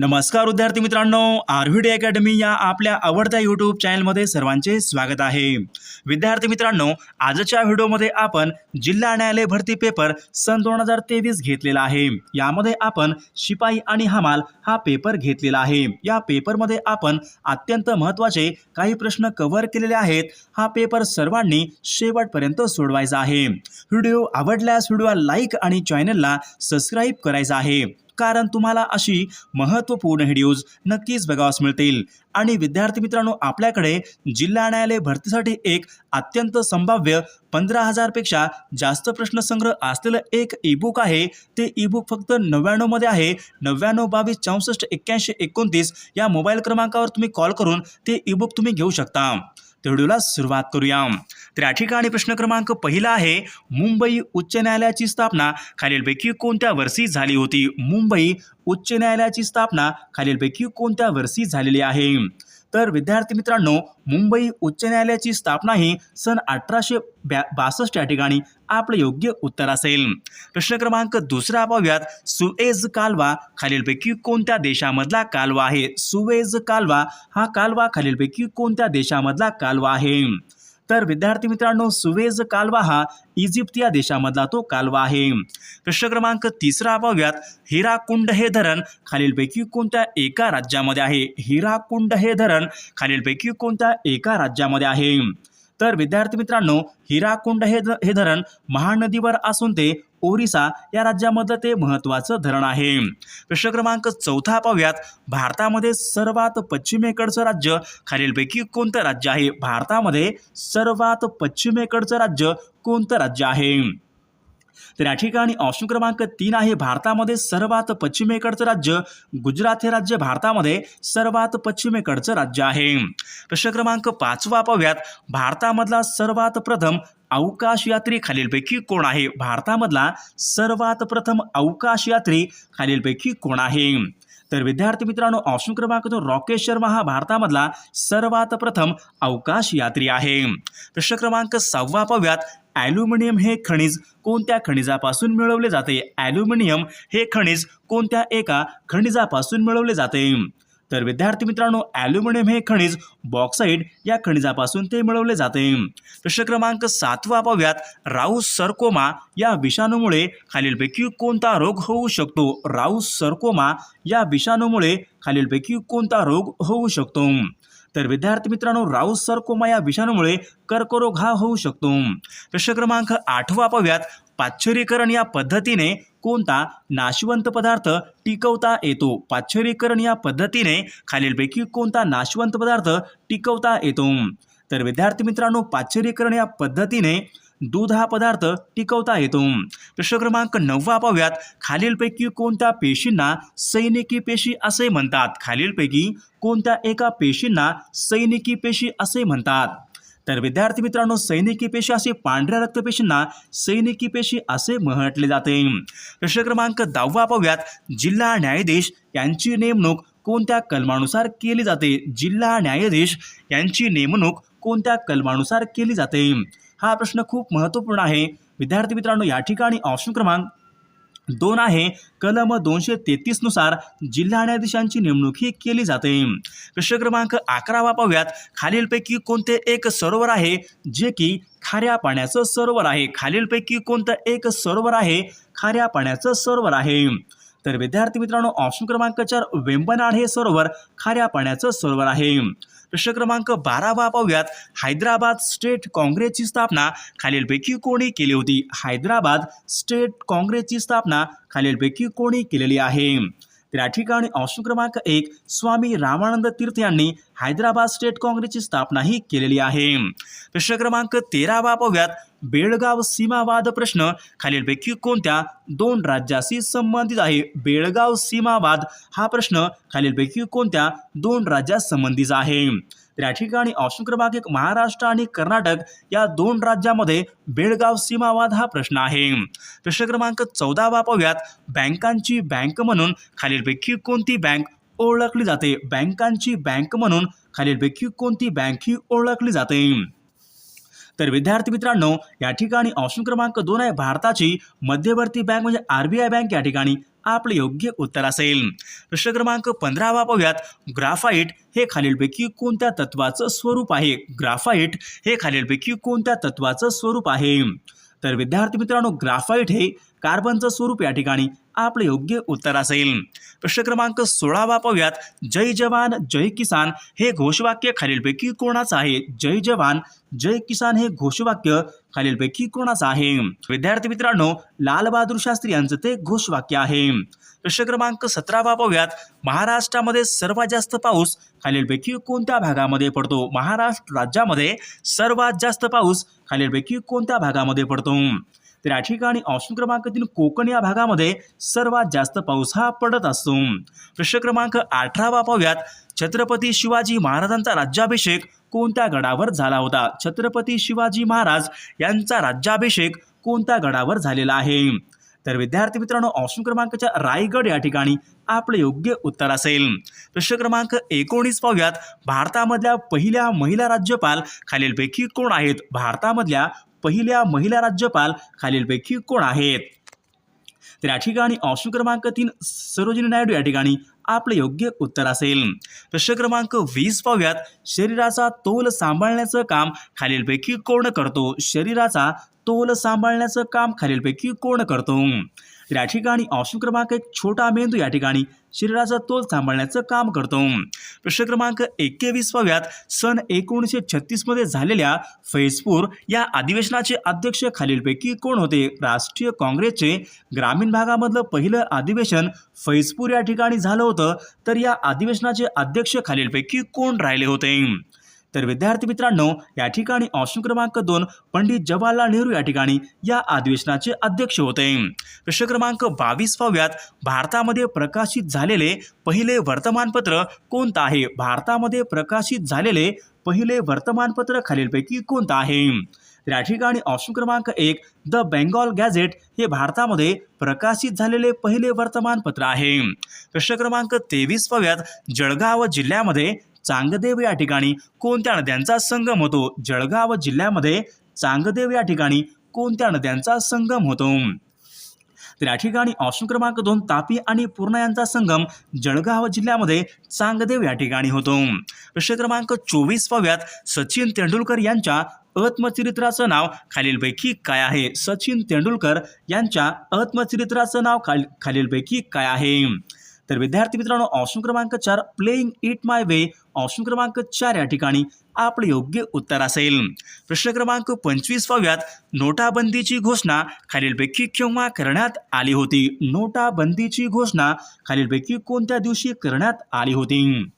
नमस्कार विद्यार्थी मित्रांनो आरव्हीडी अकॅडमी या आपल्या आवडत्या यूट्यूब चॅनलमध्ये सर्वांचे स्वागत आहे. विद्यार्थी मित्रांनो आजच्या व्हिडिओमध्ये आपण जिल्हा न्यायालय भरती पेपर सन दोन हजार तेवीस घेतलेला आहे. यामध्ये आपण शिपाई आणि हमाल हा पेपर घेतलेला आहे. या पेपरमध्ये आपण अत्यंत महत्त्वाचे काही प्रश्न कव्हर केलेले आहेत. हा पेपर सर्वांनी शेवटपर्यंत सोडवायचा आहे. व्हिडिओ आवडल्यास व्हिडिओला लाईक आणि चॅनलला सबस्क्राईब करायचा आहे. कारण तुम्हाला अशी महत्त्वपूर्ण व्हिडिओज नक्कीच बघावास मिळतील. आणि विद्यार्थी मित्रांनो आपल्याकडे जिल्हा न्यायालय भरतीसाठी एक अत्यंत संभाव्य पंधरा हजारपेक्षा जास्त प्रश्नसंग्रह असलेलं एक ईबुक आहे. ते ईबुक फक्त नव्याण्णवमध्ये आहे. नव्याण्णव बावीस चौसष्ट एक्क्याऐंशी एकोणतीस या मोबाईल क्रमांकावर तुम्ही कॉल करून ते ईबुक तुम्ही घेऊ शकता. तर व्हिडिओला सुरुवात करूया. तर या ठिकाणी प्रश्न क्रमांक पहिला आहे मुंबई उच्च न्यायालयाची स्थापना खालीलपैकी कोणत्या वर्षी झाली होती? मुंबई उच्च न्यायालयाची स्थापना खालीलपैकी कोणत्या वर्षी झालेली आहे? तर विद्यार्थी मित्रांनो मुंबई उच्च न्यायालयाची स्थापना ही सन अठराशे ब्या बासष्ट या ठिकाणी आपलं योग्य उत्तर असेल. प्रश्न क्रमांक दुसरा पाहूयात. सुएज कालवा खालीलपैकी कोणत्या देशामधला कालवा आहे? सुएज कालवा हा कालवा खालीलपैकी कोणत्या देशामधला कालवा आहे? तर विद्यार्थी मित्रांनो सुवेज कालवा हा इजिप्त या देशामधला तो कालवा आहे. प्रश्न क्रमांक तिसरा पाहूयात हिराकुंड हे धरण खालीलपैकी कोणत्या एका राज्यामध्ये आहे? हिराकुंड हे धरण खालीलपैकी कोणत्या एका राज्यामध्ये आहे? तर विद्यार्थी मित्रांनो हिराकुंड हे ध- हे धरण महानदीवर असून ते ओरिसा या राज्यामधलं ते महत्त्वाचं धरण आहे. प्रश्न क्रमांक चौथा पाहूयात. भारतामध्ये सर्वात पश्चिमेकडचं राज्य खालीलपैकी कोणतं राज्य आहे? भारतामध्ये सर्वात पश्चिमेकडचं राज्य कोणतं राज्य आहे? तर या ठिकाणी ऑप्शन क्रमांक तीन आहे भारतामध्ये सर्वात पश्चिमेकडचं राज्य. गुजरात हे राज्य भारतामध्ये सर्वात पश्चिमेकडचं राज्य आहे. प्रश्न क्रमांक पाचवा पाहूयात. भारतामधला सर्वात प्रथम अवकाश यात्री खालीलपैकी कोण आहे? भारतामधला सर्वात प्रथम अवकाश यात्री खालीलपैकी कोण आहे? तर विद्यार्थी मित्रांनो ऑप्शन क्रमांक दोन रॉकेश शर्मा हा भारतामधला सर्वात प्रथम अवकाश यात्री आहे. प्रश्न क्रमांक सहावा पाहूयात. ॲल्युमिनियम हे खनिज कोणत्या खनिजापासून मिळवले जाते? ॲल्युमिनियम हे खनिज कोणत्या एका खनिजापासून मिळवले जाते? तर विद्यार्थी मित्रांनो ॲल्युमिनियम हे खनिज बॉक्साईड या खनिजापासून ते मिळवले जाते. प्रश्न क्रमांक सातवा पाहूयात. राऊस सर्कोमा या विषाणूमुळे खालीलपैकी कोणता रोग होऊ शकतो? राऊस सर्कोमा या विषाणूमुळे खालीलपैकी कोणता रोग होऊ शकतो? तर विद्यार्थी मित्रांनो राऊस सर्कोमा या विषाणूमुळे कर्करोग हा होऊ शकतो. प्रश्न क्रमांक आठवा पाहूयात. पाश्चरीकरण या पद्धतीने कोणता नाशवंत पदार्थ टिकवता येतो? पाश्चरीकरण या पद्धतीने खालीलपैकी कोणता नाशवंत पदार्थ टिकवता येतो? तर विद्यार्थी मित्रांनो पाश्चरीकरण या पद्धतीने दूध हा पदार्थ टिकवता येतो. प्रश्न क्रमांक नववा पाहूयात. खालीलपैकी कोणत्या पेशींना सैनिकी पेशी असे म्हणतात? खालीलपैकी कोणत्या एका पेशींना सैनिकी पेशी असे म्हणतात? तर विद्यार्थी मित्रांनो सैनिकी पेशी असे पांढऱ्या रक्तपेशींना सैनिकी पेशी असे म्हटले जाते. प्रश्न क्रमांक दहावा पाहूयात. जिल्हा न्यायाधीश यांची नेमणूक कोणत्या कलमानुसार केली जाते? जिल्हा न्यायाधीश यांची नेमणूक कोणत्या कलमानुसार केली जाते? हा प्रश्न खूप महत्त्वपूर्ण आहे. विद्यार्थी मित्रांनो या ठिकाणी ऑप्शन क्रमांक दोन आहे. कलम दोनशे तेहतीसनुसार जिल्हा न्यायाधीशांची नेमणूक ही केली जाते. प्रश्न क्रमांक अकरावा पाहूयात खालीलपैकी कोणते एक सरोवर आहे? जे की खाऱ्या पाण्याचं सरोवर आहे. खालीलपैकी कोणतं एक सरोवर आहे? खाऱ्या पाण्याचं सरोवर आहे. तर विद्यार्थी मित्रांनो ऑप्शन क्रमांक चार वेंबनाड हे सरोवर खाऱ्या पाण्याचं सरोवर आहे. प्रश्न क्रमांक बारावा पाहूयात. हैदराबाद स्टेट काँग्रेसची स्थापना खालीलपैकी कोणी केली होती? हैदराबाद स्टेट काँग्रेसची स्थापना खालीलपैकी कोणी केलेली आहे? तर या ठिकाणी ऑप्शन क्रमांक एक स्वामी रामानंद तीर्थ यांनी हैदराबाद स्टेट काँग्रेसची स्थापना ही केलेली आहे. प्रश्न क्रमांक तेरावा पाहूयात. बेळगाव सीमावाद प्रश्न. खालीलपैकी कोणत्या दोन राज्याशी संबंधित आहे? बेळगाव सीमावाद हा प्रश्न खालीलपैकी कोणत्या दोन राज्या संबंधित आहे? तर या ठिकाणी ऑप्शन क्रमांक एक महाराष्ट्र आणि कर्नाटक या दोन राज्यामध्ये बेळगाव सीमावाद हा प्रश्न आहे. प्रश्न क्रमांक चौदावा पाहूयात बँकांची बँक म्हणून खालीलपैकी कोणती बँक ओळखली जाते? बँकांची बँक म्हणून खालीलपैकी कोणती बँक ही ओळखली जाते? तर विद्यार्थी मित्रांनो या ठिकाणी ऑप्शन क्रमांक दोन आहे भारताची मध्यवर्ती बँक म्हणजे आर बी आय बँक या ठिकाणी आपले योग्य उत्तर असेल. प्रश्न क्रमांक पंधरावा पाहूयात. ग्राफाईट हे खालीलपैकी कोणत्या तत्वाचं स्वरूप आहे? ग्राफाईट हे खालीलपैकी कोणत्या तत्वाचं स्वरूप आहे? तर विद्यार्थी मित्रांनो ग्राफाईट हे कार्बनचं स्वरूप या ठिकाणी आपले योग्य उत्तर असेल. प्रश्न क्रमांक सोळावा पाहूयात जय जवान जय किसान हे घोषवाक्य खालीलपैकी कोणाचं आहे? जय जवान जय किसान हे घोषवाक्य खालीलपैकी कोणाचं आहे? विद्यार्थी मित्रांनो लालबहादूर शास्त्री यांचं ते घोषवाक्य आहे. प्रश्न क्रमांक सतरावा पाहूयात महाराष्ट्रामध्ये सर्वात जास्त पाऊस खालीलपैकी कोणत्या भागामध्ये पडतो? महाराष्ट्र राज्यामध्ये सर्वात जास्त पाऊस खालीलपैकी कोणत्या भागामध्ये पडतो? तर या ठिकाणी ऑप्शन क्रमांक तीन कोकण या भागामध्ये सर्वात जास्त पाऊस हा पडत असतो. प्रश्न क्रमांक अठरावा पाहूयात. छत्रपती शिवाजी महाराजांचा राज्याभिषेक कोणत्या गडावर झाला होता? छत्रपती शिवाजी महाराज यांचा राज्याभिषेक कोणत्या गडावर झालेला आहे? तर विद्यार्थी मित्रांनो ऑप्शन क्रमांकच्या रायगड या ठिकाणी आपले योग्य उत्तर असेल. प्रश्न क्रमांक एकोणीस पाहूयात. भारतामधल्या पहिल्या महिला राज्यपाल खालीलपैकी कोण आहेत? भारतामधल्या पहिल्या महिला राज्यपाल खालीलपैकी कोण आहेत? तर या ठिकाणी ऑप्शन क्रमांक तीन सरोजिनी नायडू या ठिकाणी आपले योग्य उत्तर असेल. प्रश्न क्रमांक वीस पाहूयात. शरीराचा तोल सांभाळण्याचं काम खालीलपैकी कोण करतो? शरीराचा तोल सांभाळण्याचं काम खालीलपैकी कोण करतो? तर या ठिकाणी ऑप्शन क्रमांक एक छोटा मेंदू या ठिकाणी शरीराचा तोल सांभाळण्याचं काम करतो. प्रश्न क्रमांक एकवीस सन एकोणीसशे छत्तीसमध्ये झालेल्या फैजपूर या अधिवेशनाचे अध्यक्ष खालीलपैकी कोण होते? राष्ट्रीय काँग्रेसचे ग्रामीण भागामधलं पहिलं अधिवेशन फैजपूर या ठिकाणी झालं होतं. तर या अधिवेशनाचे अध्यक्ष खालीलपैकी कोण राहिले होते? तर विद्यार्थी मित्रांनो या ठिकाणी ऑप्शन क्रमांक दोन पंडित जवाहरलाल नेहरू या ठिकाणी या अधिवेशनाचे अध्यक्ष होते. प्रश्न क्रमांक बावीस पाव्यात भारतामध्ये प्रकाशित झालेले पहिले वर्तमानपत्र कोणतं आहे? भारतामध्ये प्रकाशित झालेले पहिले वर्तमानपत्र खालीलपैकी कोणतं आहे? तर या ठिकाणी ऑप्शन क्रमांक एक द बेंगॉल गॅझेट हे भारतामध्ये प्रकाशित झालेले पहिले वर्तमानपत्र आहे. प्रश्न क्रमांक तेवीस पव्यात जळगाव जिल्ह्यामध्ये चांगदेव या ठिकाणी कोणत्या नद्यांचा संगम होतो? जळगाव जिल्ह्यामध्ये चांगदेव या ठिकाणी कोणत्या नद्यांचा संगम होतो? तर या ठिकाणी ऑप्शन क्रमांक दोन तापी आणि पूर्णा यांचा संगम जळगाव जिल्ह्यामध्ये चांगदेव या ठिकाणी होतो. प्रश्न क्रमांक चोवीस पाहूयात. सचिन तेंडुलकर यांच्या आत्मचरित्राचं नाव खालीलपैकी काय आहे? सचिन तेंडुलकर यांच्या आत्मचरित्राचं नाव खाल खालीलपैकी काय आहे? तर विद्यार्थी मित्रांनो ऑप्शन क्रमांक चार playing it my way option क्रमांक चार या ठिकाणी आपले योग्य उत्तर असेल. प्रश्न क्रमांक पंचवीस पाहूयात नोटाबंदीची घोषणा खालीलपैकी केव्हा करण्यात आली होती? नोटाबंदीची घोषणा खालीलपैकी कोणत्या दिवशी करण्यात आली होती?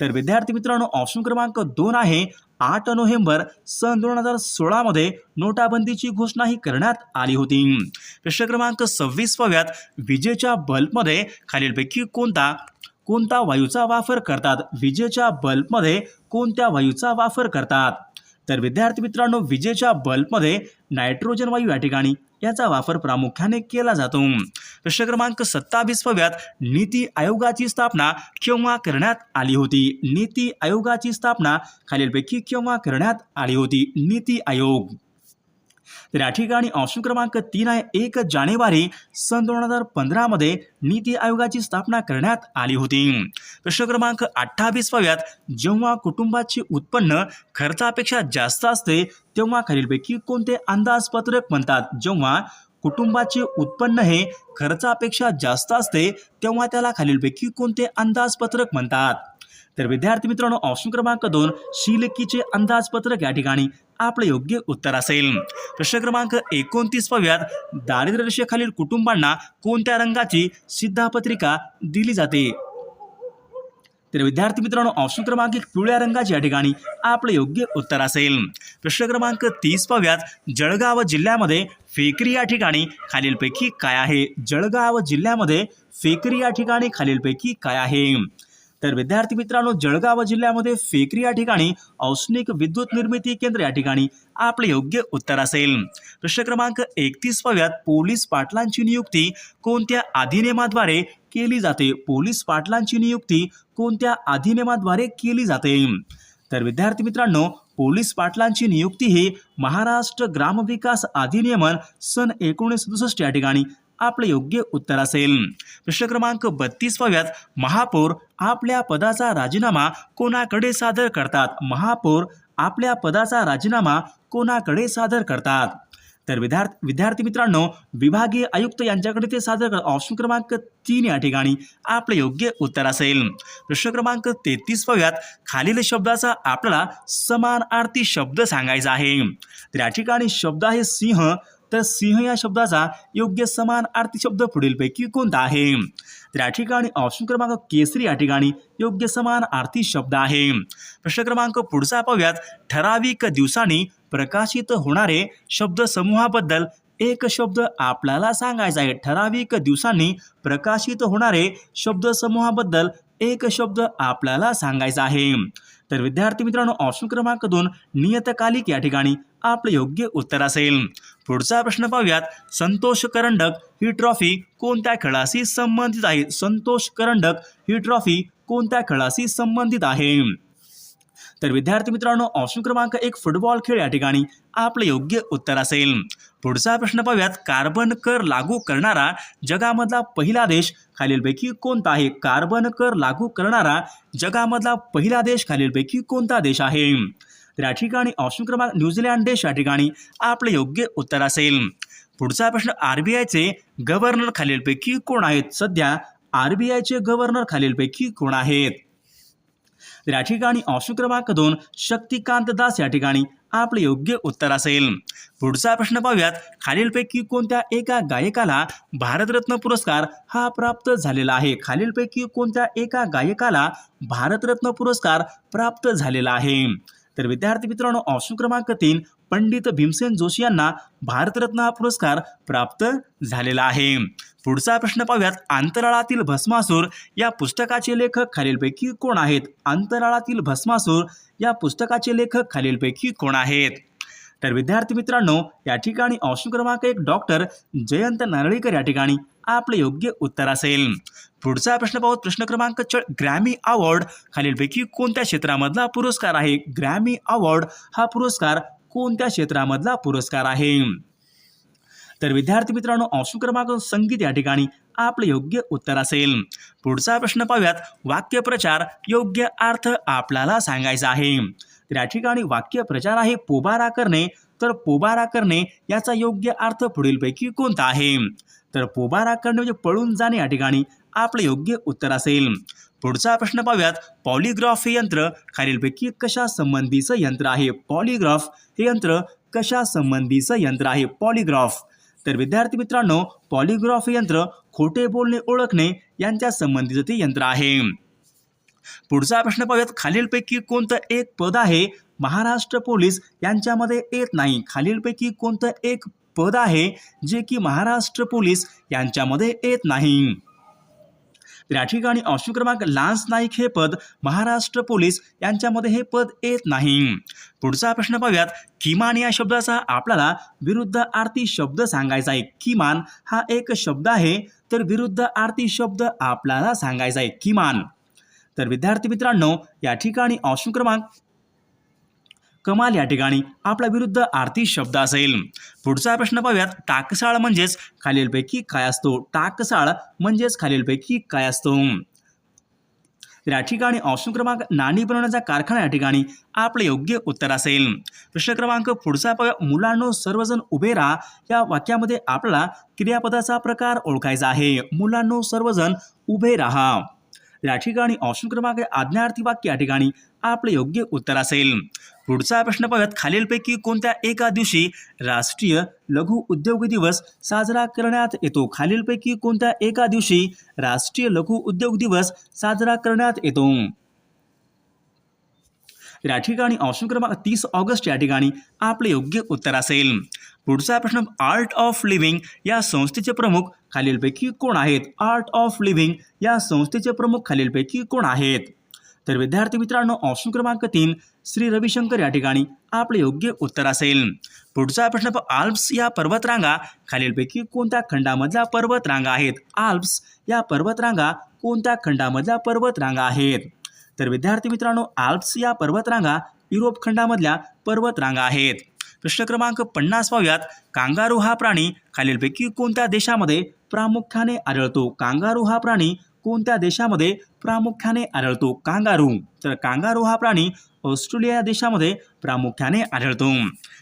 तर विद्यार्थी मित्रांनो ऑप्शन क्रमांक दोन आहे. आठ नोव्हेंबर सन दोन हजार सोळामध्ये नोटाबंदीची घोषणाही करण्यात आली होती. प्रश्न क्रमांक सव्वीस पाहूयात विजेच्या बल्बमध्ये खालीलपैकी कोणता कोणता वायूचा वापर करतात? विजेच्या बल्बमध्ये कोणत्या वायूचा वापर करतात? तर विद्यार्थी मित्रांनो विजेच्या बल्बमध्ये नायट्रोजन वायू या ठिकाणी याचा वापर प्रामुख्याने केला जातो. प्रश्न क्रमांक सत्तावीस पाहूयात नीती आयोगाची स्थापना केव्हा करण्यात आली होती? नीती आयोगाची स्थापना खालीलपैकी केव्हा करण्यात आली होती? नीती आयोग. तर या ठिकाणी ऑप्शन क्रमांक तीन आहे. एक जानेवारी सन दोन हजार पंधरामध्ये नीती आयोगाची स्थापना करण्यात आली होती. प्रश्न क्रमांक अठ्ठावीस पाहूयात. जेव्हा कुटुंबाचे उत्पन्न खर्चापेक्षा जास्त असते तेव्हा खालीलपैकी कोणते अंदाजपत्रक म्हणतात जेव्हा कुटुंबाचे उत्पन्न हे खर्चापेक्षा जास्त असते तेव्हा त्याला खालीलपैकी कोणते अंदाजपत्रक म्हणतात? तर विद्यार्थी मित्रांनो ऑप्शन क्रमांक दोन शिलकीचे अंदाजपत्रक या ठिकाणी आपलं योग्य उत्तर असेल. प्रश्न क्रमांक एकोणतीस पाव्यात दारिद्र्य रेषेखालील कुटुंबांना कोणत्या रंगाची सिद्धापत्रिका दिली जाते? तर विद्यार्थी मित्रांनो ऑप्शन क्रमांक एक पिवळ्या रंगाची या ठिकाणी आपलं योग्य उत्तर असेल. प्रश्न क्रमांक तीस पाव्यात जळगाव जिल्ह्यामध्ये फेकरी या ठिकाणी खालीलपैकी काय आहे? जळगाव जिल्ह्यामध्ये फेकरी या ठिकाणी खालीलपैकी काय आहे? तर विद्यार्थी मित्रांनो जळगाव जिल्ह्यामध्ये फेकरी या ठिकाणी औष्णिक विद्युत निर्मिती केंद्र या ठिकाणी आपले योग्य उत्तर असेल. प्रश्न क्रमांक एकतीस पाव्यात पोलीस पाटलांची नियुक्ती कोणत्या अधिनियमाद्वारे केली जाते? पोलीस पाटलांची नियुक्ती कोणत्या अधिनियमाद्वारे केली जाते? तर विद्यार्थी मित्रांनो पोलीस पाटलांची नियुक्ती ही महाराष्ट्र ग्रामविकास अधिनियमन सन एकोणीसशे सदुसष्ट या ठिकाणी आपलं योग्य उत्तर असेल. प्रश्न क्रमांक बत्तीस महापौर आपल्या पदाचा राजीनामा कोणाकडे सादर करतात? महापौर आपल्या पदाचा राजीनामा कोणाकडे सादर करतात? तर विद्यार्थी विद्यार्थी मित्रांनो विभागीय आयुक्त यांच्याकडे ते सादर करतात ऑप्शन क्रमांक तीन या ठिकाणी आपलं योग्य उत्तर असेल. प्रश्न क्रमांक तेहतीस पाहूयात खालील शब्दाचा आपल्याला समानार्थी शब्द सांगायचा आहे. तर या ठिकाणी शब्द आहे सिंह तर सिंह या शब्दाचा योग्य समान आर्थिक शब्द पुढीलपैकी कोणता आहे? तर या ठिकाणी ऑप्शन क्रमांक केसरी या ठिकाणी योग्य समान आर्थिक शब्द आहे. प्रश्न क्रमांक पुढचा पाहूयात. ठराविक दिवसांनी प्रकाशित होणारे शब्द समूहाबद्दल एक शब्द आपल्याला सांगायचा आहे. ठराविक दिवसांनी प्रकाशित होणारे शब्द समूहाबद्दल एक शब्द आपल्याला सांगायचा आहे. तर विद्यार्थी मित्रांनो ऑप्शन क्रमांक दोन नियतकालिक या ठिकाणी आपलं योग्य उत्तर असेल. पुढचा प्रश्न पाहूयात. संतोष करंडक ही ट्रॉफी कोणत्या खेळाशी संबंधित आहे? संतोष करंडक ही ट्रॉफी कोणत्या खेळाशी संबंधित आहे? तर विद्यार्थी मित्रांनो ऑप्शन क्रमांक एक फुटबॉल खेळ या ठिकाणी आपलं योग्य उत्तर असेल. पुढचा प्रश्न पाहूयात. कार्बन कर लागू करणारा जगामधला पहिला देश खालीलपैकी कोणता आहे? कार्बन कर लागू करणारा जगामधला पहिला देश खालीलपैकी कोणता देश आहे? तर या ठिकाणी ऑप्शन क्रमांक न्यूझीलँड देश या ठिकाणी आपलं योग्य उत्तर असेल. पुढचा प्रश्न आर बी आयचे गव्हर्नर खालीलपैकी कोण आहेत? सध्या आर बी आयचे गव्हर्नर खालीलपैकी कोण आहेत? तर या ठिकाणी ऑप्शन क्रमांक दोन शक्तिकांत दास या ठिकाणी आपलं योग्य उत्तर असेल. पुढचा प्रश्न पाहूयात खालीलपैकी कोणत्या एका गायकाला भारतरत्न पुरस्कार हा प्राप्त झालेला आहे? खालीलपैकी कोणत्या एका गायकाला भारतरत्न पुरस्कार प्राप्त झालेला आहे? तर विद्यार्थी मित्रांनो ऑप्शन क्रमांक तीन पंडित भीमसेन जोशी यांना भारतरत्न हा पुरस्कार प्राप्त झालेला आहे. पुढचा प्रश्न पाहूयात अंतराळातील भस्मासूर या पुस्तकाचे लेखक खालीलपैकी कोण आहेत? अंतराळातील भस्मासूर या पुस्तकाचे लेखक खालीलपैकी कोण आहेत? तर विद्यार्थी मित्रांनो या ठिकाणी ऑप्शन क्रमांक एक डॉक्टर जयंत नारळीकर या ठिकाणी आपलं योग्य उत्तर असेल. पुढचा प्रश्न पाहू प्रश्न क्रमांक च ग्रॅमी अवॉर्ड खालीलपैकी कोणत्या क्षेत्रामधला पुरस्कार आहे? ग्रॅमी अवॉर्ड हा पुरस्कार कोणत्या क्षेत्रामधला पुरस्कार आहे? तर विद्यार्थी मित्रांनो ऑप्शन क्रमांक संगीत या ठिकाणी आपलं योग्य उत्तर असेल. पुढचा प्रश्न पाहूयात. वाक्यप्रचार योग्य अर्थ आपल्याला सांगायचा आहे. तर या ठिकाणी वाक्यप्रचार आहे पोबारा करणे. तर पोबारा करणे याचा योग्य अर्थ पुढीलपैकी कोणता आहे? तर पोबारा करणे म्हणजे पळून जाणे या ठिकाणी आपलं योग्य उत्तर असेल. पुढचा प्रश्न पाहूयात. पॉलिग्राफ हे यंत्र खालीलपैकी कशा संबंधीचं यंत्र आहे? पॉलिग्राफ हे यंत्र कशा संबंधीचं यंत्र आहे? पॉलिग्राफ. तर विद्यार्थी मित्रांनो पॉलिग्राफ यंत्र खोटे बोलणे ओळखणे यांच्या संबंधीचं ते यंत्र आहे. पुढचा प्रश्न पाहूयात खालीलपैकी कोणतं एक पद आहे? महाराष्ट्र पोलीस यांच्यामध्ये येत नाही. खालीलपैकी कोणतं एक पद आहे जे की महाराष्ट्र पोलीस यांच्यामध्ये येत नाही? तर या ठिकाणी ऑप्शन क्रमांक लान्स नाईक हे पद महाराष्ट्र पोलीस यांच्यामध्ये हे पद येत नाही. पुढचा प्रश्न पाहूयात. किमान या शब्दाचा आपल्याला विरुद्ध आरती शब्द सांगायचा आहे. किमान हा एक शब्द आहे तर विरुद्ध आरती शब्द आपल्याला सांगायचा आहे. किमान. तर विद्यार्थी मित्रांनो या ठिकाणी ऑप्शन क्रमांक कमाल या ठिकाणी आपला विरुद्ध आरती शब्द असेल. पुढचा प्रश्न पाहूयात टाकसाळ म्हणजेच खालीलपैकी काय असतो? टाकसाळ म्हणजेच खालीलपैकी काय असतो? तर या ठिकाणी ऑप्शन क्रमांक नाणी बनवण्याचा कारखाना या ठिकाणी आपलं योग्य उत्तर असेल. प्रश्न क्रमांक पुढचा पाहूया मुलांनो सर्वजण उभे राहा. या वाक्यामध्ये आपला क्रियापदाचा प्रकार ओळखायचा आहे. मुलांनो सर्वजण उभे राहा. या ठिकाणी ऑप्शन क्रमांक आज्ञार्थी वाक्य या ठिकाणी आपलं योग्य उत्तर असेल. पुढचा प्रश्न पाहूयात. खालीलपैकी कोणत्या एका दिवशी राष्ट्रीय लघु उद्योग दिवस साजरा करण्यात येतो? खालीलपैकी कोणत्या एका दिवशी राष्ट्रीय लघु उद्योग दिवस साजरा करण्यात येतो? या ठिकाणी ऑप्शन क्रमांक तीस ऑगस्ट या ठिकाणी आपले योग्य उत्तर असेल. पुढचा प्रश्न आर्ट ऑफ लिव्हिंग या संस्थेचे प्रमुख खालीलपैकी कोण आहेत? आर्ट ऑफ लिव्हिंग या संस्थेचे प्रमुख खालीलपैकी कोण आहेत? तर विद्यार्थी मित्रांनो ऑप्शन क्रमांक तीन श्री रविशंकर या ठिकाणी आपले योग्य उत्तर असेल. पुढचा प्रश्न आल्प्स या पर्वतरांगा खालीलपैकी कोणत्या खंडामधल्या पर्वतरांगा आहेत? आल्प्स या पर्वतरांगा कोणत्या खंडामधल्या पर्वतरांगा आहेत? तर विद्यार्थी मित्रांनो आल्प्स या पर्वतरांगा युरोप खंडामधल्या पर्वतरांगा आहेत. प्रश्न क्रमांक पन्नास पाहूयात कांगारू हा प्राणी खालीलपैकी कोणत्या देशामध्ये प्रामुख्याने आढळतो? कांगारू हा प्राणी कोणत्या देशामध्ये प्रामुख्याने आढळतो? कांगारू. तर कांगारू हा प्राणी ऑस्ट्रेलिया या देशामध्ये प्रामुख्याने आढळतो.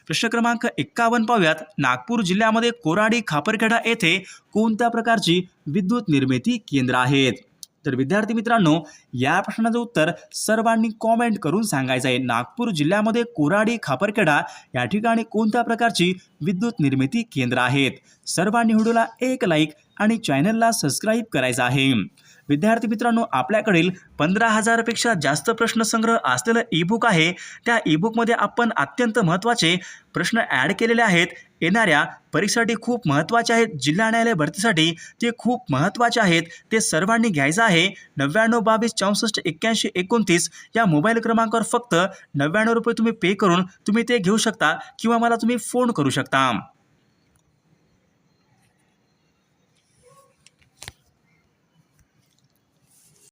प्रश्न क्रमांक एक्कावन्न पाहूयात नागपूर जिल्ह्यामध्ये कोराडी खापरखेडा येथे कोणत्या प्रकारची विद्युत निर्मिती केंद्र आहेत? तर विद्यार्थी मित्रांनो या प्रश्नाचं उत्तर सर्वांनी कॉमेंट करून सांगायचं आहे. नागपूर जिल्ह्यामध्ये कोराडी खापरखेडा या ठिकाणी कोणत्या प्रकारची विद्युत निर्मिती केंद्र आहेत? सर्वांनी व्हिडिओला एक लाईक आणि चॅनलला सबस्क्राईब करायचं आहे. विद्यार्थी मित्रांनो आपल्याकडील पंधरा हजारपेक्षा जास्त प्रश्नसंग्रह असलेलं ईबुक आहे. त्या ईबुकमध्ये आपण अत्यंत महत्त्वाचे प्रश्न ॲड केलेले आहेत. येणाऱ्या परीक्षेसाठी खूप महत्त्वाचे आहेत. जिल्हा न्यायालय भरतीसाठी ते खूप महत्त्वाचे आहेत. ते सर्वांनी घ्यायचं आहे. नव्याण्णव बावीस चौसष्ट एक्क्याऐंशी एकोणतीस या मोबाईल क्रमांकावर फक्त नव्याण्णव रुपये तुम्ही पे करून तुम्ही ते घेऊ शकता किंवा मला तुम्ही फोन करू शकता.